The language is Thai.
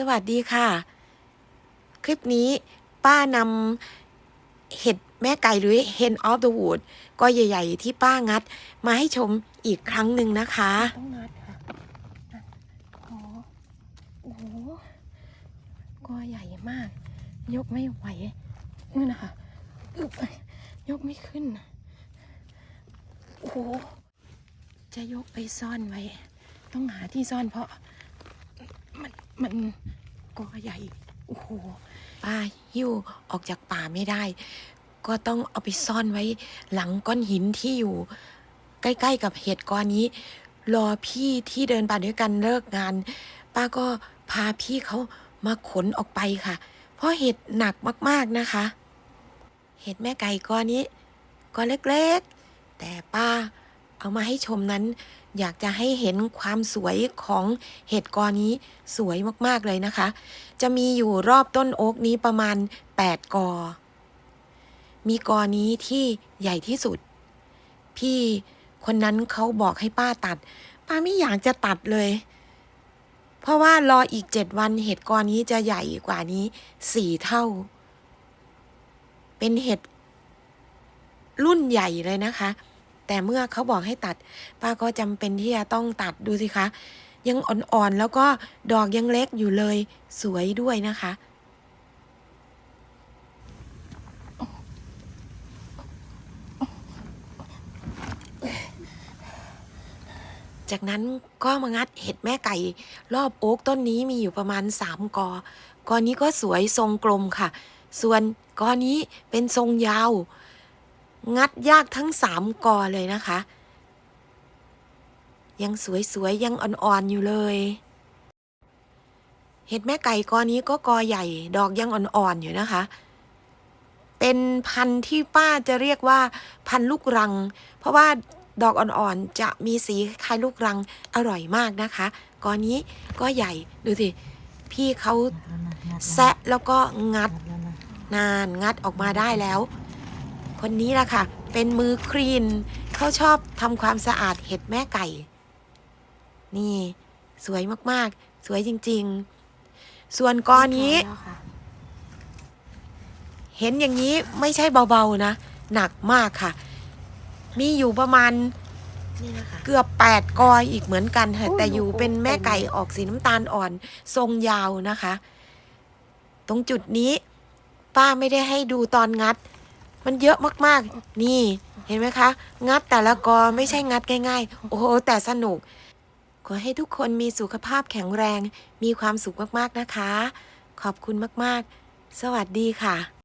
สวัสดีค่ะ คลิปนี้ป้านำเห็ดแม่ไก่หรือ Hen of the Wood ก็ใหญ่ ๆ ที่ป้างัด มาให้ชมอีกครั้งหนึ่งนะคะ ต้องนัดค่ะอะโอ้โหโอ้โหกอใหญ่มาก ยกไม่ไหวนั่นนะคะอึ๊บยกไม่ขึ้น โอ้โหจะยกไปซ่อนไว้ ต้องหาที่ซ่อนเพราะ มันมันกอใหญ่ โอ้โหป้าหิ้วออกจากป่าไม่ได้ ก็ต้องเอาไปซ่อนไว้หลังก้อนหินที่อยู่ ใกล้ๆกับเห็ดก้อนนี้ รอพี่ที่เดินป่าด้วยกันเลิกงาน ป้าก็พาพี่เขามาขนออกไปค่ะ เพราะเห็ดหนักมากๆนะคะ เห็ดแม่ไก่ก้อนนี้ก้อนเล็กๆ แต่ป้า เอามาให้ชมนั้น อยากจะให้เห็นความสวยของเห็ดกอนี้สวยมากๆเลยนะคะ จะมีอยู่รอบต้นโอ๊กนี้ประมาณ 8 กอ มีกอนี้ที่ใหญ่ที่สุด พี่คนนั้นเขาบอกให้ป้าตัด ป้าไม่อยากจะตัดเลย เพราะว่ารออีกเจ็ดวันเห็ดกอนี้จะใหญ่กว่านี้สี่เท่า เป็นเห็ดรุ่นใหญ่เลยนะคะ แต่เมื่อเขาบอกให้ตัด ป้าก็จำเป็นที่จะต้องตัดดูสิคะ ยังอ่อนๆ แล้วก็ดอกยังเล็กอยู่เลยสวยด้วยนะคะจากนั้นก็มางัดเห็ดแม่ไก่ รอบโอ๊กต้นนี้มีอยู่ประมาณสามกอ กอนี้ก็สวยทรงกลมค่ะ ส่วนกอนี้เป็นทรงยาว งัดยากทั้งสามกอเลยนะคะ ยังสวยๆ ยังอ่อนๆ อยู่เลย เห็ดแม่ไก่กอนี้ก็กอใหญ่ ดอกยังอ่อนๆ อยู่นะคะ เป็นพันธุ์ที่ป้าจะเรียกว่าพันธุ์ลูกรัง เพราะว่าดอกอ่อนๆ จะมีสีคล้ายลูกรังอร่อยมากนะคะ กอนี้ก็ใหญ่ ดูสิ พี่เขาแซะแล้วก็งัด นานงัดออกมาได้แล้ว คนนี้แหละค่ะ เป็นมือคลีน เขาชอบทำความสะอาดเห็ดแม่ไก่ นี่ สวยมากๆ สวยจริง ๆ ส่วนกอนี้แล้วค่ะเห็นอย่างนี้ไม่ใช่เบาๆนะ หนักมากค่ะ มีอยู่ประมาณนี่นะคะเกือบแปดกออีกเหมือนกันค่ะแต่อยู่เป็นแม่ไก่ออกสีน้ำตาลอ่อน ทรงยาวนะคะ ตรงจุดนี้ ป้าไม่ได้ให้ดูตอนงัด มันเยอะมากๆ นี่ เห็นไหมคะ งัดแต่ละกอไม่ใช่งัดง่ายๆ โอ้โห แต่สนุก ขอให้ทุกคนมีสุขภาพแข็งแรง มีความสุขมากๆนะคะ ขอบคุณมากๆ สวัสดีค่ะ